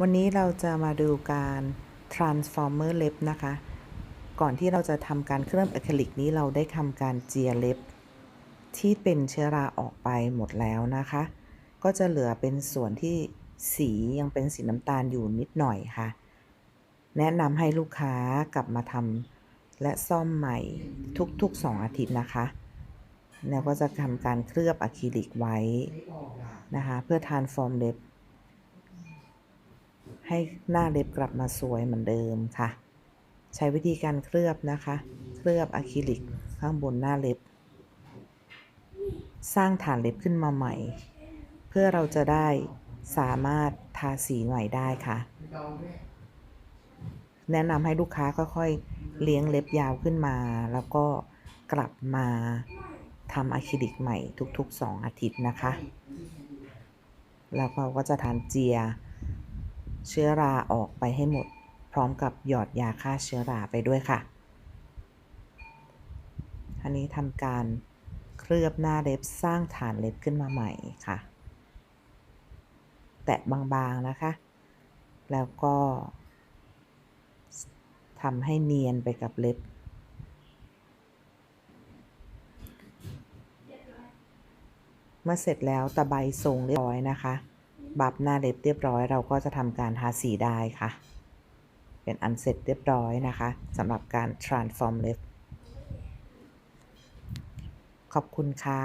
วันนี้เราจะมาดูการ transformer เล็บนะคะ ก่อนที่เราจะทำการเคลือบอะคริลิกนี้เราได้ทำการเจียเล็บ ที่เป็นเชื้อราออกไปหมดแล้วนะคะ ก็จะเหลือเป็นส่วนที่สียังเป็นสีน้ำตาลอยู่นิดหน่อยค่ะ แนะนำให้ลูกค้ากลับมาทำและซ่อมใหม่ทุกๆ 2 อาทิตย์นะคะ แล้วก็จะทำการเคลือบอะคริลิกไว้นะคะ เพื่อทานฟอร์มเล็บ ให้หน้าเล็บกลับมาสวยเหมือนเดิมค่ะ ใช้วิธีการเคลือบนะคะ เคลือบอะคริลิกข้างบนหน้าเล็บ สร้างฐานเล็บขึ้นมาใหม่ เพื่อเราจะได้สามารถทาสีใหม่ได้ค่ะ แนะนำให้ลูกค้าค่อยๆ เลี้ยงเล็บยาวขึ้นมา แล้วก็กลับมาทำอะคริลิกใหม่ทุกๆ 2 อาทิตย์นะคะ แล้วเราก็จะทานเจีย เชื้อราออกไปให้หมด พร้อมกับหยอดยาฆ่าเชื้อราไปด้วยค่ะ อันนี้ทำการเคลือบหน้าเล็บสร้างฐานเล็บขึ้นมาใหม่ค่ะ แตะบางๆนะคะ แล้วก็ทำให้เนียนไปกับเล็บเมื่อเสร็จแล้วตะไบทรงเรียบร้อยนะคะ บับหน้าเล็บเรียบร้อย เราก็จะทำการทาสีได้ค่ะ เป็นอันเสร็จเรียบร้อยนะคะสำหรับการ transform เล็บขอบคุณค่ะ